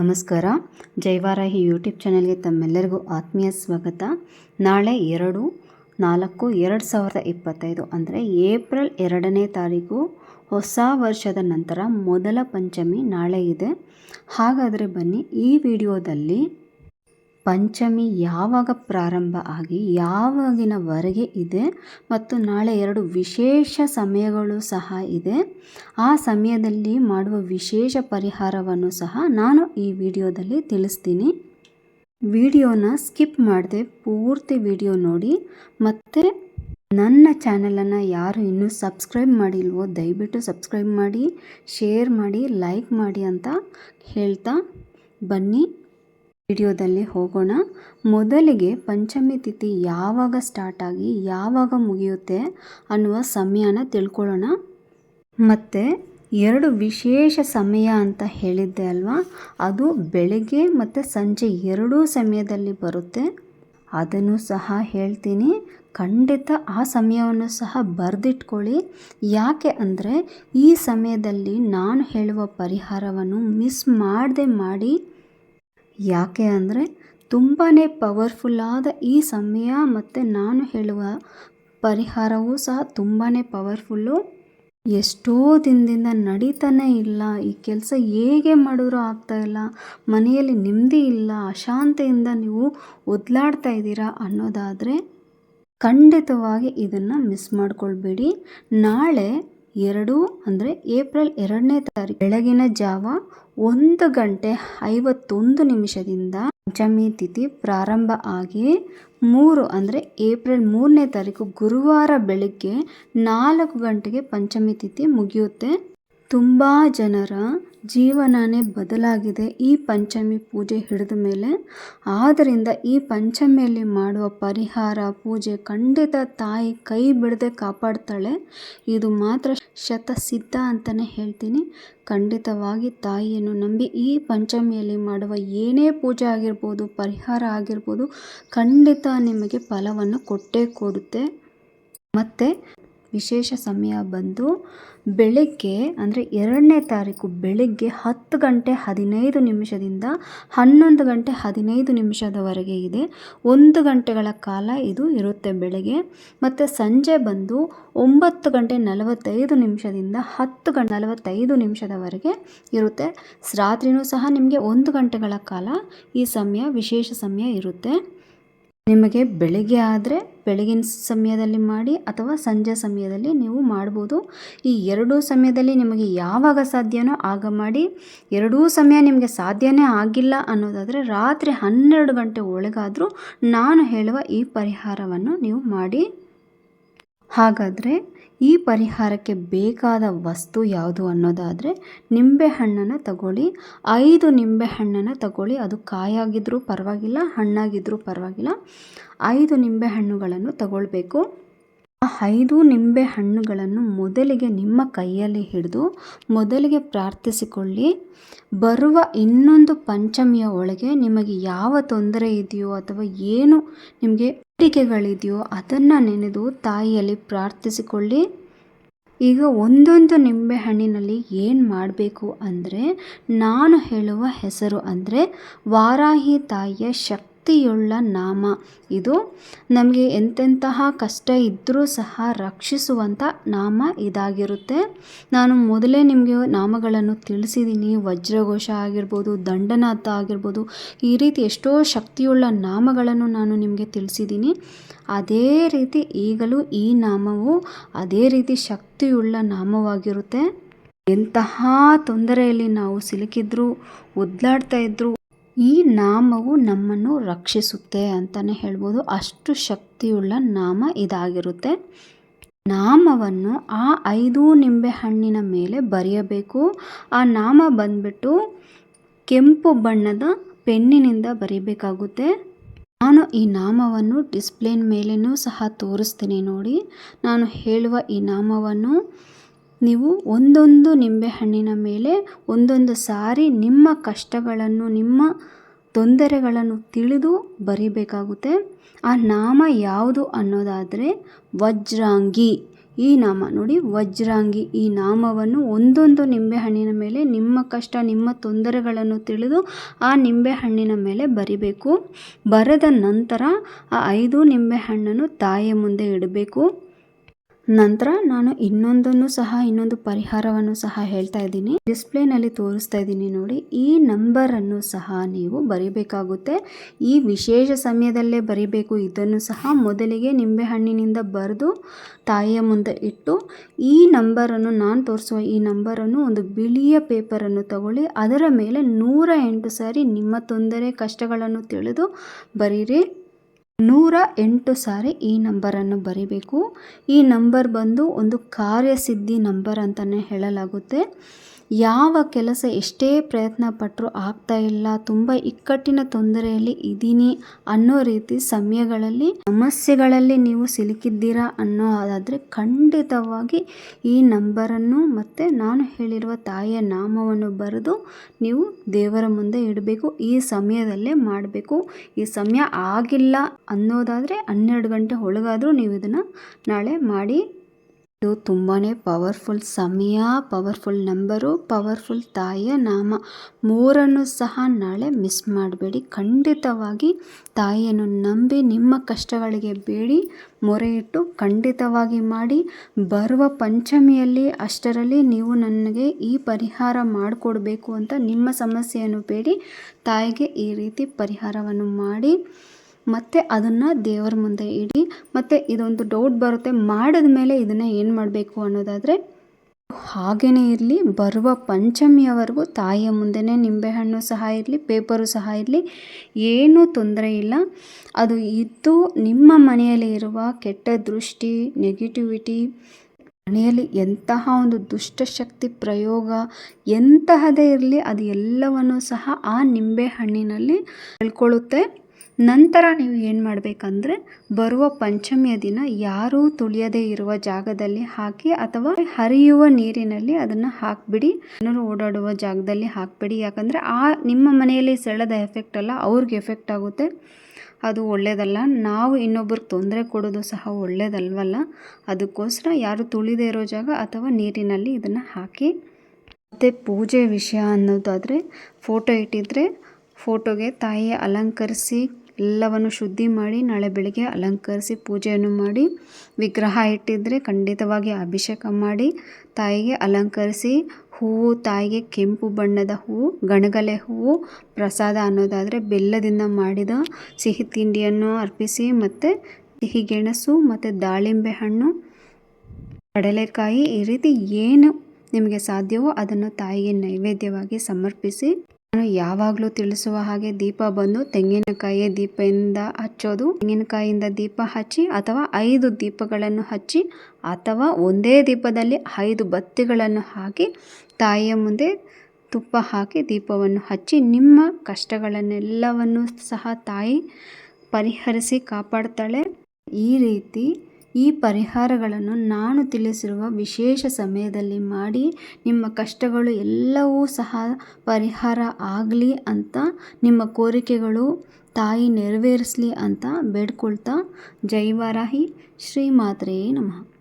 ನಮಸ್ಕಾರ. ಜೈವಾರಾಹಿ ಯೂಟ್ಯೂಬ್ ಚಾನಲ್ಗೆ ತಮ್ಮೆಲ್ಲರಿಗೂ ಆತ್ಮೀಯ ಸ್ವಾಗತ. ನಾಳೆ ಎರಡು, ನಾಲ್ಕು, ಎರಡು ಸಾವಿರದ ಇಪ್ಪತ್ತೈದು ಅಂದರೆ ಏಪ್ರಿಲ್ ಎರಡನೇ ತಾರೀಕು ಹೊಸ ವರ್ಷದ ನಂತರ ಮೊದಲ ಪಂಚಮಿ ನಾಳೆ ಇದೆ. ಹಾಗಾದರೆ ಬನ್ನಿ ಈ ವಿಡಿಯೋದಲ್ಲಿ ಪಂಚಮಿ ಯಾವಾಗ ಪ್ರಾರಂಭ ಆಗಿ ಯಾವಾಗಿನವರೆಗೆ ಇದೆ ಮತ್ತು ನಾಳೆ ಎರಡು ವಿಶೇಷ ಸಮಯಗಳು ಸಹ ಇದೆ, ಆ ಸಮಯದಲ್ಲಿ ಮಾಡುವ ವಿಶೇಷ ಪರಿಹಾರವನ್ನು ಸಹ ನಾನು ಈ ವಿಡಿಯೋದಲ್ಲಿ ತಿಳಿಸ್ತೀನಿ. ವಿಡಿಯೋನ ಸ್ಕಿಪ್ ಮಾಡದೆ ಪೂರ್ತಿ ವಿಡಿಯೋ ನೋಡಿ ಮತ್ತು ನನ್ನ ಚಾನಲನ್ನು ಯಾರು ಇನ್ನೂ ಸಬ್ಸ್ಕ್ರೈಬ್ ಮಾಡಿಲ್ವೋ ದಯವಿಟ್ಟು ಸಬ್ಸ್ಕ್ರೈಬ್ ಮಾಡಿ, ಶೇರ್ ಮಾಡಿ, ಲೈಕ್ ಮಾಡಿ ಅಂತ ಹೇಳ್ತಾ ಬನ್ನಿ. ವಿಡಿಯೋದಲ್ಲಿ ಹೋಗೋಣ. ಮೊದಲಿಗೆ ಪಂಚಮಿ ತಿಥಿ ಯಾವಾಗ ಸ್ಟಾರ್ಟ್ ಆಗಿ ಯಾವಾಗ ಮುಗಿಯುತ್ತೆ ಅನ್ನುವ ಸಮಯನ ತಿಳ್ಕೊಳ್ಳೋಣ. ಮತ್ತು ಎರಡು ವಿಶೇಷ ಸಮಯ ಅಂತ ಹೇಳಿದ್ದೆ ಅಲ್ವಾ? ಅದು ಬೆಳಗ್ಗೆ ಮತ್ತು ಸಂಜೆ ಎರಡೂ ಸಮಯದಲ್ಲಿ ಬರುತ್ತೆ. ಅದನ್ನು ಸಹ ಹೇಳ್ತೀನಿ. ಖಂಡಿತ ಆ ಸಮಯವನ್ನು ಸಹ ಬರೆದಿಟ್ಕೊಳ್ಳಿ. ಯಾಕೆ ಅಂದರೆ ಈ ಸಮಯದಲ್ಲಿ ನಾನು ಹೇಳುವ ಪರಿಹಾರವನ್ನು ಮಿಸ್ ಮಾಡದೆ ಮಾಡಿ ಯಾಕೆ ಅಂದರೆ ತುಂಬಾ ಪವರ್ಫುಲ್ಲಾದ ಈ ಸಮಯ ಮತ್ತು ನಾನು ಹೇಳುವ ಪರಿಹಾರವೂ ಸಹ ತುಂಬಾ ಪವರ್ಫುಲ್ಲು. ಎಷ್ಟೋ ದಿನದಿಂದ ನಡೀತಾನೇ ಇಲ್ಲ, ಈ ಕೆಲಸ ಹೇಗೆ ಮಾಡಿದ್ರೂ ಆಗ್ತಾಯಿಲ್ಲ ಮನೆಯಲ್ಲಿ ನೆಮ್ಮದಿ ಇಲ್ಲ, ಅಶಾಂತಿಯಿಂದ ನೀವು ಒದ್ಲಾಡ್ತಾ ಇದ್ದೀರಾ ಅನ್ನೋದಾದರೆ ಖಂಡಿತವಾಗಿ ಇದನ್ನು ಮಿಸ್ ಮಾಡ್ಕೊಳ್ಬೇಡಿ. ನಾಳೆ ಎರಡು ಅಂದರೆ ಏಪ್ರಿಲ್ ಎರಡನೇ ತಾರೀಕು ಬೆಳಗಿನ ಜಾವ ಒಂದು ಗಂಟೆ ಐವತ್ತೊಂದು ನಿಮಿಷದಿಂದ ಪಂಚಮಿ ತಿಥಿ ಪ್ರಾರಂಭ ಆಗಿ ಮೂರು ಅಂದರೆ ಏಪ್ರಿಲ್ ಮೂರನೇ ತಾರೀಕು ಗುರುವಾರ ಬೆಳಗ್ಗೆ ನಾಲ್ಕು ಗಂಟೆಗೆ ಪಂಚಮಿ ತಿಥಿ ಮುಗಿಯುತ್ತೆ. ತುಂಬ ಜನರ ಜೀವನನೇ ಬದಲಾಗಿದೆ ಈ ಪಂಚಮಿ ಪೂಜೆ ಹಿಡಿದ ಮೇಲೆ. ಆದ್ದರಿಂದ ಈ ಪಂಚಮಿಯಲ್ಲಿ ಮಾಡುವ ಪರಿಹಾರ, ಪೂಜೆ ಖಂಡಿತ ತಾಯಿ ಕೈ ಬಿಡದೆ ಕಾಪಾಡ್ತಾಳೆ. ಇದು ಮಾತ್ರ ಶತಸಿದ್ಧ ಅಂತಲೇ ಹೇಳ್ತೀನಿ. ಖಂಡಿತವಾಗಿ ತಾಯಿಯನ್ನು ನಂಬಿ ಈ ಪಂಚಮಿಯಲ್ಲಿ ಮಾಡುವ ಏನೇ ಪೂಜೆ ಆಗಿರ್ಬೋದು, ಪರಿಹಾರ ಆಗಿರ್ಬೋದು, ಖಂಡಿತ ನಿಮಗೆ ಫಲವನ್ನು ಕೊಟ್ಟೇ ಕೊಡುತ್ತೆ. ಮತ್ತು ವಿಶೇಷ ಸಮಯ ಬಂದು ಬೆಳಗ್ಗೆ ಅಂದರೆ ಎರಡನೇ ತಾರೀಕು ಬೆಳಗ್ಗೆ ಹತ್ತು ಗಂಟೆ ಹದಿನೈದು ನಿಮಿಷದಿಂದ ಹನ್ನೊಂದು ಗಂಟೆ ಹದಿನೈದು ನಿಮಿಷದವರೆಗೆ ಇದೆ. ಒಂದು ಗಂಟೆಗಳ ಕಾಲ ಇದು ಇರುತ್ತೆ ಬೆಳಗ್ಗೆ. ಮತ್ತು ಸಂಜೆ ಬಂದು ಒಂಬತ್ತು ಗಂಟೆ ನಲವತ್ತೈದು ನಿಮಿಷದಿಂದ ಹತ್ತು ಗಂಟೆ ನಲವತ್ತೈದು ನಿಮಿಷದವರೆಗೆ ಇರುತ್ತೆ. ರಾತ್ರಿಯೂ ಸಹ ನಿಮಗೆ ಒಂದು ಗಂಟೆಗಳ ಕಾಲ ಈ ಸಮಯ, ವಿಶೇಷ ಸಮಯ ಇರುತ್ತೆ. ನಿಮಗೆ ಬೆಳಿಗ್ಗೆ ಆದರೆ ಬೆಳಗಿನ ಸಮಯದಲ್ಲಿ ಮಾಡಿ ಅಥವಾ ಸಂಜೆ ಸಮಯದಲ್ಲಿ ನೀವು ಮಾಡ್ಬೋದು. ಈ ಎರಡೂ ಸಮಯದಲ್ಲಿ ನಿಮಗೆ ಯಾವಾಗ ಸಾಧ್ಯನೋ ಆಗ ಮಾಡಿ. ಎರಡೂ ಸಮಯ ನಿಮಗೆ ಸಾಧ್ಯನೇ ಆಗಿಲ್ಲ ಅನ್ನೋದಾದರೆ ರಾತ್ರಿ ಹನ್ನೆರಡು ಗಂಟೆ ಒಳಗಾದರೂ ನಾನು ಹೇಳುವ ಈ ಪರಿಹಾರವನ್ನು ನೀವು ಮಾಡಿ. ಹಾಗಾದರೆ ಈ ಪರಿಹಾರಕ್ಕೆ ಬೇಕಾದ ವಸ್ತು ಯಾವುದು ಅನ್ನೋದಾದರೆ ನಿಂಬೆ ಹಣ್ಣನ್ನು ತಗೊಳ್ಳಿ. ಐದು ನಿಂಬೆ ಹಣ್ಣನ್ನು ತಗೊಳ್ಳಿ. ಅದು ಕಾಯಾಗಿದ್ದರೂ ಪರವಾಗಿಲ್ಲ ಹಣ್ಣಾಗಿದ್ದರೂ ಪರವಾಗಿಲ್ಲ. ಐದು ನಿಂಬೆ ಹಣ್ಣುಗಳನ್ನು ತಗೊಳ್ಬೇಕು. ಆ ಐದು ನಿಂಬೆ ಹಣ್ಣುಗಳನ್ನು ಮೊದಲಿಗೆ ನಿಮ್ಮ ಕೈಯಲ್ಲಿ ಹಿಡಿದು ಮೊದಲಿಗೆ ಪ್ರಾರ್ಥಿಸಿಕೊಳ್ಳಿ. ಬರುವ ಇನ್ನೊಂದು ಪಂಚಮಿಯ ಒಳಗೆ ನಿಮಗೆ ಯಾವ ತೊಂದರೆ ಇದೆಯೋ ಅಥವಾ ಏನು ನಿಮಗೆ ಬೇಡಿಕೆಗಳಿದೆಯೋ ಅದನ್ನು ನೆನೆದು ತಾಯಿಯಲ್ಲಿ ಪ್ರಾರ್ಥಿಸಿಕೊಳ್ಳಿ. ಈಗ ಒಂದೊಂದು ನಿಂಬೆ ಹಣ್ಣಿನಲ್ಲಿ ಏನು ಮಾಡಬೇಕು ಅಂದರೆ, ನಾನು ಹೇಳುವ ಹೆಸರು ಅಂದರೆ, ವಾರಾಹಿ ತಾಯಿಯ ಶಕ್ತಿ. ಶಕ್ತಿಯುಳ್ಳ ನಾಮ. ಇದು ನಮಗೆ ಎಂತೆಂತಹ ಕಷ್ಟ ಇದ್ದರೂ ಸಹ ರಕ್ಷಿಸುವಂಥ ನಾಮ ಇದಾಗಿರುತ್ತೆ. ನಾನು ಮೊದಲೇ ನಿಮಗೆ ನಾಮಗಳನ್ನು ತಿಳಿಸಿದ್ದೀನಿ ವಜ್ರಘೋಷ ಆಗಿರ್ಬೋದು, ದಂಡನಾಥ ಆಗಿರ್ಬೋದು, ಈ ರೀತಿ ಎಷ್ಟೋ ಶಕ್ತಿಯುಳ್ಳ ನಾಮಗಳನ್ನು ನಾನು ನಿಮಗೆ ತಿಳಿಸಿದ್ದೀನಿ ಅದೇ ರೀತಿ ಈಗಲೂ ಈ ನಾಮವು ಅದೇ ರೀತಿ ಶಕ್ತಿಯುಳ್ಳ ನಾಮವಾಗಿರುತ್ತೆ. ಎಂತಹ ತೊಂದರೆಯಲ್ಲಿ ನಾವು ಸಿಲುಕಿದ್ರು ಒದ್ಲಾಡ್ತಾ ಇದ್ರು ಈ ನಾಮವು ನಮ್ಮನ್ನು ರಕ್ಷಿಸುತ್ತೆ ಅಂತಲೇ ಹೇಳ್ಬೋದು. ಅಷ್ಟು ಶಕ್ತಿಯುಳ್ಳ ನಾಮ ಇದಾಗಿರುತ್ತೆ. ನಾಮವನ್ನು ಆ ಐದು ನಿಂಬೆ ಹಣ್ಣಿನ ಮೇಲೆ ಬರೆಯಬೇಕು. ಆ ನಾಮ ಬಂದ್ಬಿಟ್ಟು ಕೆಂಪು ಬಣ್ಣದ ಪೆನ್ನಿನಿಂದ ಬರೀಬೇಕಾಗುತ್ತೆ. ನಾನು ಈ ನಾಮವನ್ನು ಡಿಸ್ಪ್ಲೇನ್ ಮೇಲೆಯೂ ಸಹ ತೋರಿಸ್ತೀನಿ ನೋಡಿ. ನಾನು ಹೇಳುವ ಈ ನಾಮವನ್ನು ನೀವು ಒಂದೊಂದು ನಿಂಬೆಹಣ್ಣಿನ ಮೇಲೆ ಒಂದೊಂದು ಸಾರಿ ನಿಮ್ಮ ಕಷ್ಟಗಳನ್ನು, ನಿಮ್ಮ ತೊಂದರೆಗಳನ್ನು ತಿಳಿದು ಬರೀಬೇಕಾಗುತ್ತೆ. ಆ ನಾಮ ಯಾವುದು ಅನ್ನೋದಾದರೆ ವಜ್ರಾಂಗಿ. ಈ ನಾಮ ನೋಡಿ, ವಜ್ರಾಂಗಿ. ಈ ನಾಮವನ್ನು ಒಂದೊಂದು ನಿಂಬೆಹಣ್ಣಿನ ಮೇಲೆ ನಿಮ್ಮ ಕಷ್ಟ, ನಿಮ್ಮ ತೊಂದರೆಗಳನ್ನು ತಿಳಿದು ಆ ನಿಂಬೆಹಣ್ಣಿನ ಮೇಲೆ ಬರಿಬೇಕು. ಬರೆದ ನಂತರ ಆ ಐದು ನಿಂಬೆಹಣ್ಣನ್ನು ತಾಯಿಯ ಮುಂದೆ ಇಡಬೇಕು. ನಂತರ ನಾನು ಇನ್ನೊಂದನ್ನು ಸಹ, ಇನ್ನೊಂದು ಪರಿಹಾರವನ್ನು ಸಹ ಹೇಳ್ತಾ ಇದ್ದೀನಿ. ಡಿಸ್ಪ್ಲೇನಲ್ಲಿ ತೋರಿಸ್ತಾ ಇದ್ದೀನಿ ನೋಡಿ. ಈ ನಂಬರನ್ನು ಸಹ ನೀವು ಬರಿಬೇಕಾಗುತ್ತೆ. ಈ ವಿಶೇಷ ಸಮಯದಲ್ಲೇ ಬರಿಬೇಕು. ಇದನ್ನು ಸಹ ಮೊದಲಿಗೆ ನಿಂಬೆಹಣ್ಣಿನಿಂದ ಬರೆದು ತಾಯಿಯ ಮುಂದೆ ಇಟ್ಟು, ಈ ನಂಬರನ್ನು ನಾನು ತೋರಿಸುವ ಈ ನಂಬರನ್ನು ಒಂದು ಬಿಳಿಯ ಪೇಪರನ್ನು ತಗೊಳ್ಳಿ. ಅದರ ಮೇಲೆ ನೂರ ಎಂಟು ಸಾರಿ ನಿಮ್ಮ ತೊಂದರೆ ಕಷ್ಟಗಳನ್ನು ತಿಳಿದು ಬರೀರಿ. ನೂರ ಎಂಟು ಸಾರಿ ಈ ನಂಬರನ್ನು ಬರಿಬೇಕು. ಈ ನಂಬರ್ ಬಂದು ಒಂದು ಕಾರ್ಯಸಿದ್ಧಿ ನಂಬರ್ ಅಂತಲೇ ಹೇಳಲಾಗುತ್ತೆ. ಯಾವ ಕೆಲಸ ಎಷ್ಟೇ ಪ್ರಯತ್ನ ಪಟ್ಟರೂ ಆಗ್ತಾ ಇಲ್ಲ, ತುಂಬ ಇಕ್ಕಟ್ಟಿನ ತೊಂದರೆಯಲ್ಲಿ ಇದ್ದೀನಿ ಅನ್ನೋ ರೀತಿ ಸಮಯಗಳಲ್ಲಿ, ಸಮಸ್ಯೆಗಳಲ್ಲಿ ನೀವು ಸಿಲುಕಿದ್ದೀರಾ ಅನ್ನೋದಾದರೆ ಖಂಡಿತವಾಗಿ ಈ ನಂಬರನ್ನು ಮತ್ತು ನಾನು ಹೇಳಿರುವ ತಾಯಿಯ ನಾಮವನ್ನು ಬರೆದು ನೀವು ದೇವರ ಮುಂದೆ ಇಡಬೇಕು, ಈ ಸಮಯದಲ್ಲೇ ಮಾಡಬೇಕು. ಈ ಸಮಯ ಆಗಿಲ್ಲ ಅನ್ನೋದಾದರೆ ಹನ್ನೆರಡು ಗಂಟೆ ಒಳಗಾದರೂ ನೀವು ಇದನ್ನು ನಾಳೆ ಮಾಡಿ ಇದು ತುಂಬಾ ಪವರ್ಫುಲ್ ಸಮಯ, ಪವರ್ಫುಲ್ ನಂಬರು, ಪವರ್ಫುಲ್ ತಾಯಿಯ ನಾಮ. ಮೂರನ್ನು ಸಹ ನಾಳೆ ಮಿಸ್ ಮಾಡಬೇಡಿ. ಖಂಡಿತವಾಗಿ ತಾಯಿಯನ್ನು ನಂಬಿ ನಿಮ್ಮ ಕಷ್ಟಗಳಿಗೆ ಬೇಡಿ. ಮೊರೆ ಇಟ್ಟು ಖಂಡಿತವಾಗಿ ಮಾಡಿ. ಬರುವ ಪಂಚಮಿಯಲ್ಲಿ ಅಷ್ಟರಲ್ಲಿ ನೀವು ನನಗೆ ಈ ಪರಿಹಾರ ಮಾಡಿಕೊಡ್ಬೇಕು ಅಂತ ನಿಮ್ಮ ಸಮಸ್ಯೆಯನ್ನು ಬೇಡಿ. ತಾಯಿಗೆ ಈ ರೀತಿ ಪರಿಹಾರವನ್ನು ಮಾಡಿ. ಮತ್ತು ಅದನ್ನು ದೇವರ ಮುಂದೆ ಇಡಿ, ಮತ್ತು ಇದೊಂದು ಡೌಟ್ ಬರುತ್ತೆ, ಮಾಡಿದ ಮೇಲೆ ಇದನ್ನು ಏನು ಮಾಡಬೇಕು ಅನ್ನೋದಾದರೆ ಹಾಗೇ ಇರಲಿ, ಬರುವ ಪಂಚಮಿಯವರೆಗೂ ತಾಯಿಯ ಮುಂದೆನೇ ನಿಂಬೆಹಣ್ಣು ಸಹ ಇರಲಿ, ಪೇಪರು ಸಹ ಇರಲಿ, ಏನೂ ತೊಂದರೆ ಇಲ್ಲ. ಅದು ಇದ್ದು ನಿಮ್ಮ ಮನೆಯಲ್ಲಿ ಇರುವ ಕೆಟ್ಟ ದೃಷ್ಟಿ ನೆಗೆಟಿವಿಟಿ ಮನೆಯಲ್ಲಿ ಎಂತಹ ಒಂದು ದುಷ್ಟಶಕ್ತಿ ಪ್ರಯೋಗ, ಎಂತಹದೇ ಇರಲಿ, ಅದು ಎಲ್ಲವನ್ನೂ ಸಹ ಆ ನಿಂಬೆಹಣ್ಣಿನಲ್ಲಿ ತಿಳ್ಕೊಳ್ಳುತ್ತೆ ನಂತರ ನೀವು ಏನು ಮಾಡಬೇಕಂದ್ರೆ, ಬರುವ ಪಂಚಮಿಯ ದಿನ ಯಾರೂ ತುಳಿಯದೇ ಇರುವ ಜಾಗದಲ್ಲಿ ಹಾಕಿ ಅಥವಾ ಹರಿಯುವ ನೀರಿನಲ್ಲಿ ಅದನ್ನು ಹಾಕಿಬಿಡಿ. ಜನರು ಓಡಾಡುವ ಜಾಗದಲ್ಲಿ ಹಾಕಿಬಿಡಿ. ಯಾಕಂದರೆ ಆ ನಿಮ್ಮ ಮನೆಯಲ್ಲಿ ಸೆಳೆದ ಎಫೆಕ್ಟ್ ಅಲ್ಲ, ಅವ್ರಿಗೆ ಎಫೆಕ್ಟ್ ಆಗುತ್ತೆ. ಅದು ಒಳ್ಳೆಯದಲ್ಲ ನಾವು ಇನ್ನೊಬ್ರಿಗೆ ತೊಂದರೆ ಕೊಡೋದು ಸಹ ಒಳ್ಳೆಯದಲ್ವಲ್ಲ ಅದಕ್ಕೋಸ್ಕರ ಯಾರು ತುಳಿದೇ ಇರೋ ಜಾಗ ಅಥವಾ ನೀರಿನಲ್ಲಿ ಇದನ್ನು ಹಾಕಿ. ಮತ್ತು ಪೂಜೆ ವಿಷಯ ಅನ್ನೋದಾದರೆ ಫೋಟೋ ಇಟ್ಟಿದ್ರೆ ಫೋಟೋಗೆ ತಾಯಿ ಅಲಂಕರಿಸಿ ಎಲ್ಲವನ್ನು ಶುದ್ಧಿ ಮಾಡಿ, ನಾಳೆ ಬೆಳಗ್ಗೆ ಅಲಂಕರಿಸಿ ಪೂಜೆಯನ್ನು ಮಾಡಿ, ವಿಗ್ರಹ ಇಟ್ಟಿದ್ದರೆ ಖಂಡಿತವಾಗಿ ಅಭಿಷೇಕ ಮಾಡಿ, ತಾಯಿಗೆ ಅಲಂಕರಿಸಿ ಹೂವು, ತಾಯಿಗೆ ಕೆಂಪು ಬಣ್ಣದ ಹೂವು, ಗಣಗಲೆ ಹೂವು, ಪ್ರಸಾದ ಅನ್ನೋದಾದರೆ ಬೆಲ್ಲದಿಂದ ಮಾಡಿದ ಸಿಹಿ ತಿಂಡಿಯನ್ನು ಅರ್ಪಿಸಿ ಮತ್ತು ಸಿಹಿ ಗೆಣಸು ಮತ್ತು ದಾಳಿಂಬೆ ಹಣ್ಣು, ಕಡಲೆಕಾಯಿ ಈ ರೀತಿ ಏನು ನಿಮಗೆ ಸಾಧ್ಯವೋ ಅದನ್ನು ತಾಯಿಗೆ ನೈವೇದ್ಯವಾಗಿ ಸಮರ್ಪಿಸಿ ಯಾವಾಗಲೂ ತಿಳಿಸುವ ಹಾಗೆ ದೀಪ ಬಂದು ತೆಂಗಿನಕಾಯಿಯ ದೀಪದಿಂದ ಹಚ್ಚೋದು. ತೆಂಗಿನಕಾಯಿಯಿಂದ ದೀಪ ಹಚ್ಚಿ ಅಥವಾ ಐದು ದೀಪಗಳನ್ನು ಹಚ್ಚಿ ಅಥವಾ ಒಂದೇ ದೀಪದಲ್ಲಿ ಐದು ಬತ್ತಿಗಳನ್ನು ಹಾಕಿ ತಾಯಿಯ ಮುಂದೆ ತುಪ್ಪ ಹಾಕಿ ದೀಪವನ್ನು ಹಚ್ಚಿ ನಿಮ್ಮ ಕಷ್ಟಗಳನ್ನೆಲ್ಲವನ್ನು ಸಹ ತಾಯಿ ಪರಿಹರಿಸಿ ಕಾಪಾಡ್ತಾಳೆ. ಈ ರೀತಿ ಈ ಪರಿಹಾರಗಳನ್ನು ನಾನು ತಿಳಿಸಿರುವ ವಿಶೇಷ ಸಮಯದಲ್ಲಿ ಮಾಡಿ, ನಿಮ್ಮ ಕಷ್ಟಗಳು ಎಲ್ಲವೂ ಸಹ ಪರಿಹಾರ ಆಗಲಿ ಅಂತ, ನಿಮ್ಮ ಕೋರಿಕೆಗಳು ತಾಯಿ ನೆರವೇರಿಸಲಿ ಅಂತ ಬೇಡ್ಕೊಳ್ತಾ, ಜೈ ವಾರಾಹಿ, ಶ್ರೀ ಮಾತ್ರೆಯೇ ನಮಃ.